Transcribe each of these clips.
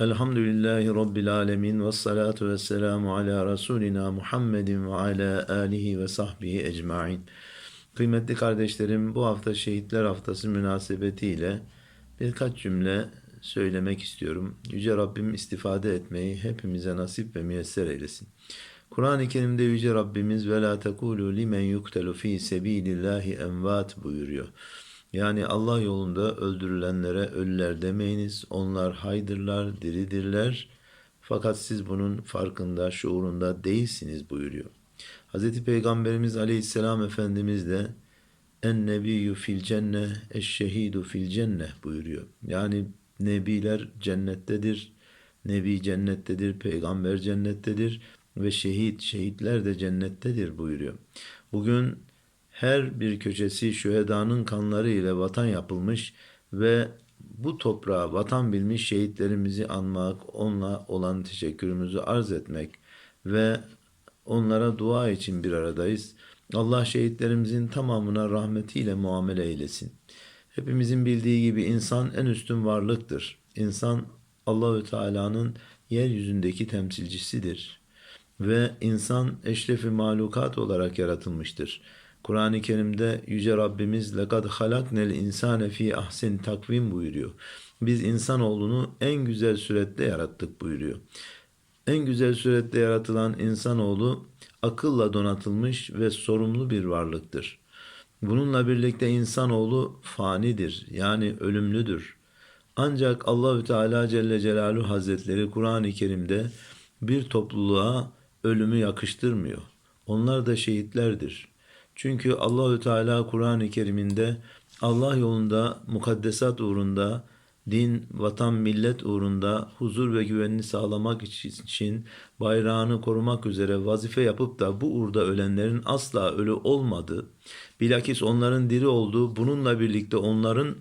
Elhamdülillahi Rabbil alemin ve salatu ve selamu ala Resulina Muhammedin ve ala alihi ve sahbihi ecmain. Kıymetli kardeşlerim bu hafta Şehitler Haftası münasebetiyle birkaç cümle söylemek istiyorum. Yüce Rabbim istifade etmeyi hepimize nasip ve müyesser eylesin. Kur'an-ı Kerim'de Yüce Rabbimiz ve la tekulu limen yuktelu fi sebilillahi envat buyuruyor. Yani Allah yolunda öldürülenlere ölüler demeyiniz. Onlar haydırlar, diridirler. Fakat siz bunun farkında, şuurunda değilsiniz buyuruyor. Hz. Peygamberimiz Aleyhisselam Efendimiz de en nebiyyü fil cenne, eşşehidu fil cenne buyuruyor. Yani nebiler cennettedir, nebi cennettedir, peygamber cennettedir ve şehit, şehitler de cennettedir buyuruyor. Bugün her bir köşesi şühedanın kanları ile vatan yapılmış ve bu toprağa vatan bilmiş şehitlerimizi anmak, onunla olan teşekkürümüzü arz etmek ve onlara dua için bir aradayız. Allah şehitlerimizin tamamına rahmetiyle muamele eylesin. Hepimizin bildiği gibi insan en üstün varlıktır. İnsan Allahü Teala'nın yeryüzündeki temsilcisidir ve insan eşrefi mahlukat olarak yaratılmıştır. Kur'an-ı Kerim'de Yüce Rabbimiz lekad halaknel insane fi ahsen takvim buyuruyor. Biz insanoğlunu en güzel surette yarattık buyuruyor. En güzel surette yaratılan insanoğlu akılla donatılmış ve sorumlu bir varlıktır. Bununla birlikte insanoğlu fanidir yani ölümlüdür. Ancak Allahü Teala Celle Celaluhu Hazretleri Kur'an-ı Kerim'de bir topluluğa ölümü yakıştırmıyor. Onlar da şehitlerdir. Çünkü Allahü Teala Kur'an-ı Kerim'inde Allah yolunda, mukaddesat uğrunda, din, vatan, millet uğrunda huzur ve güvenini sağlamak için bayrağını korumak üzere vazife yapıp da bu uğurda ölenlerin asla ölü olmadığı, bilakis onların diri olduğu, bununla birlikte onların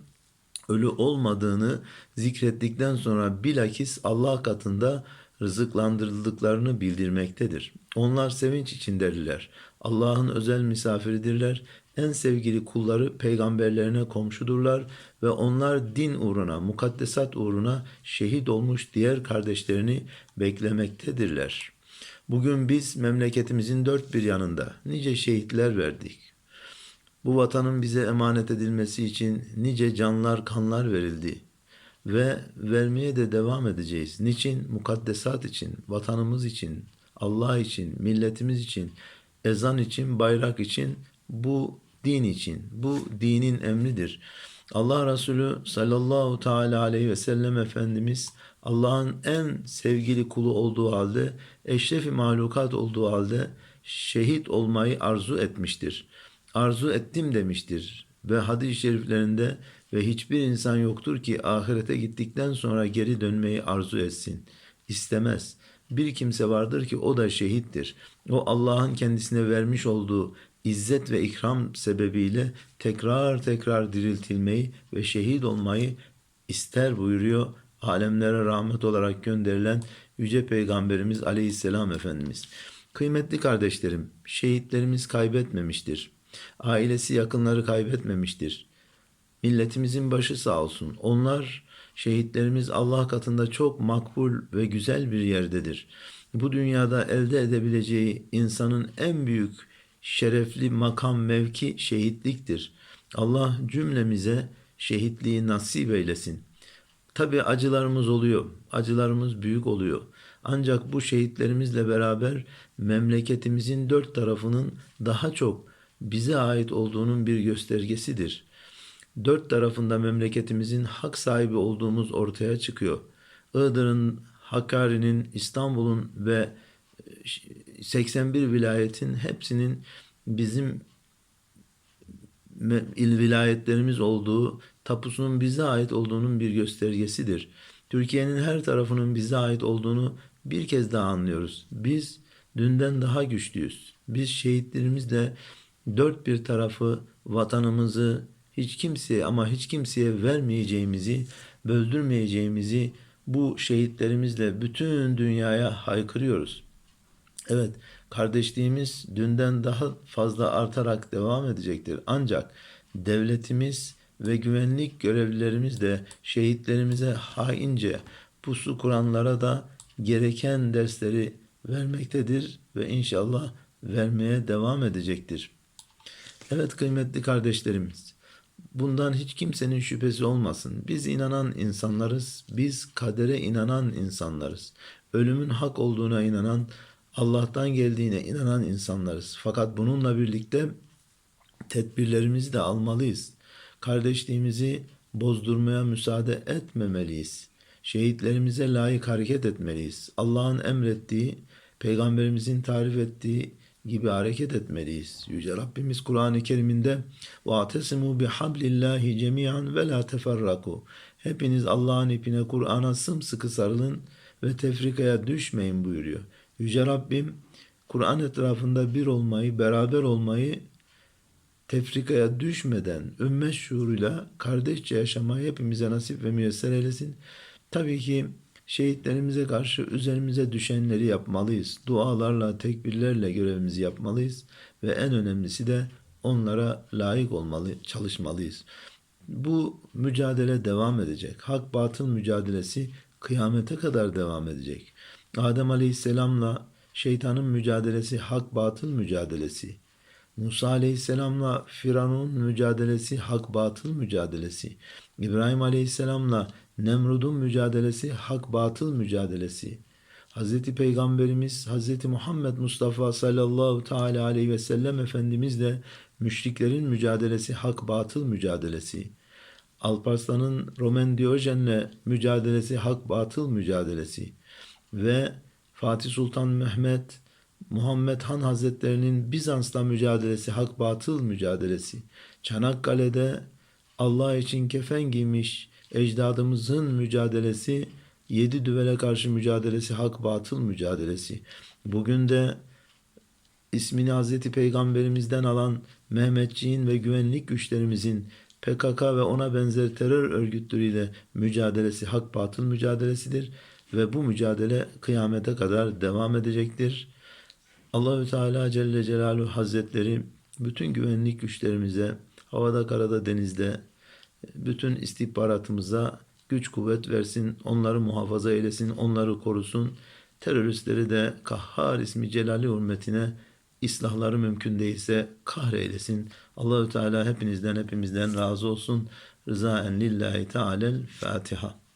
ölü olmadığını zikrettikten sonra bilakis Allah katında rızıklandırıldıklarını bildirmektedir. Onlar sevinç içindedirler. Allah'ın özel misafiridirler. En sevgili kulları peygamberlerine komşudurlar ve onlar din uğruna, mukaddesat uğruna şehit olmuş diğer kardeşlerini beklemektedirler. Bugün biz memleketimizin dört bir yanında nice şehitler verdik. Bu vatanın bize emanet edilmesi için nice canlar, kanlar verildi ve vermeye de devam edeceğiz. Niçin? Mukaddesat için, vatanımız için, Allah için, milletimiz için, ezan için, bayrak için, bu din için. Bu dinin emridir. Allah Resulü sallallahu teala aleyhi ve sellem Efendimiz Allah'ın en sevgili kulu olduğu halde, eşrefi mahlukat olduğu halde şehit olmayı arzu etmiştir. Arzu ettim demiştir. Ve hadis-i şeriflerinde ve hiçbir insan yoktur ki ahirete gittikten sonra geri dönmeyi arzu etsin. İstemez. Bir kimse vardır ki o da şehittir. O Allah'ın kendisine vermiş olduğu izzet ve ikram sebebiyle tekrar tekrar diriltilmeyi ve şehit olmayı ister buyuruyor alemlere rahmet olarak gönderilen Yüce Peygamberimiz Aleyhisselam Efendimiz. Kıymetli kardeşlerim, şehitlerimiz kaybetmemiştir. Ailesi yakınları kaybetmemiştir. Milletimizin başı sağ olsun. Onlar şehitlerimiz Allah katında çok makbul ve güzel bir yerdedir. Bu dünyada elde edebileceği insanın en büyük şerefli makam mevki şehitliktir. Allah cümlemize şehitliği nasip eylesin. Tabi acılarımız oluyor. Acılarımız büyük oluyor. Ancak bu şehitlerimizle beraber memleketimizin dört tarafının daha çok bize ait olduğunun bir göstergesidir. Dört tarafında memleketimizin hak sahibi olduğumuz ortaya çıkıyor. Iğdır'ın, Hakkari'nin, İstanbul'un ve 81 vilayetin hepsinin bizim il vilayetlerimiz olduğu, tapusunun bize ait olduğunun bir göstergesidir. Türkiye'nin her tarafının bize ait olduğunu bir kez daha anlıyoruz. Biz dünden daha güçlüyüz. Biz şehitlerimizle dört bir tarafı, vatanımızı hiç kimseye ama hiç kimseye vermeyeceğimizi, böldürmeyeceğimizi bu şehitlerimizle bütün dünyaya haykırıyoruz. Evet, kardeşliğimiz dünden daha fazla artarak devam edecektir. Ancak devletimiz ve güvenlik görevlilerimiz de şehitlerimize haince pusu kuranlara da gereken dersleri vermektedir ve inşallah vermeye devam edecektir. Evet kıymetli kardeşlerimiz, bundan hiç kimsenin şüphesi olmasın. Biz inanan insanlarız, biz kadere inanan insanlarız. Ölümün hak olduğuna inanan, Allah'tan geldiğine inanan insanlarız. Fakat bununla birlikte tedbirlerimizi de almalıyız. Kardeşliğimizi bozdurmaya müsaade etmemeliyiz. Şehitlerimize layık hareket etmeliyiz. Allah'ın emrettiği, peygamberimizin tarif ettiği gibi hareket etmeliyiz. Yüce Rabbimiz Kur'an-ı Kerim'inde وَاَعْتَسِمُوا بِحَبْلِ اللّٰهِ جَمِيعًا وَلَا تَفَرَّقُوا Hepiniz Allah'ın ipine, Kur'an'a sımsıkı sarılın ve tefrikaya düşmeyin buyuruyor. Yüce Rabbim Kur'an etrafında bir olmayı, beraber olmayı tefrikaya düşmeden ümmet şuuruyla kardeşçe yaşamayı hepimize nasip ve müyesser eylesin. Tabii ki şehitlerimize karşı üzerimize düşenleri yapmalıyız. Dualarla, tekbirlerle görevimizi yapmalıyız ve en önemlisi de onlara layık olmalı, çalışmalıyız. Bu mücadele devam edecek. Hak batıl mücadelesi kıyamete kadar devam edecek. Adem Aleyhisselam'la şeytanın mücadelesi hak batıl mücadelesi. Musa Aleyhisselam'la Firavun'un mücadelesi hak batıl mücadelesi. İbrahim Aleyhisselam'la Nemrud'un mücadelesi hak batıl mücadelesi. Hazreti Peygamberimiz Hazreti Muhammed Mustafa sallallahu teala aleyhi ve sellem Efendimiz de müşriklerin mücadelesi hak batıl mücadelesi. Alparslan'ın Roman Diyojen'le mücadelesi hak batıl mücadelesi ve Fatih Sultan Mehmet Muhammed Han Hazretlerinin Bizans'la mücadelesi hak batıl mücadelesi. Çanakkale'de Allah için kefen giymiş ecdadımızın mücadelesi, yedi düvele karşı mücadelesi, hak batıl mücadelesi. Bugün de ismini Hazreti Peygamberimizden alan Mehmetçiğin ve güvenlik güçlerimizin PKK ve ona benzer terör örgütleriyle mücadelesi hak batıl mücadelesidir ve bu mücadele kıyamete kadar devam edecektir. Allahü Teala Celle Celaluhu Hazretleri bütün güvenlik güçlerimize havada, karada, denizde bütün istihbaratımıza güç kuvvet versin, onları muhafaza eylesin, onları korusun. Teröristleri de Kahhar ismi Celali hürmetine islahları mümkün değilse kahreylesin. Allahü Teala hepinizden hepimizden razı olsun. Rızaen lillahi teala'l Fatiha.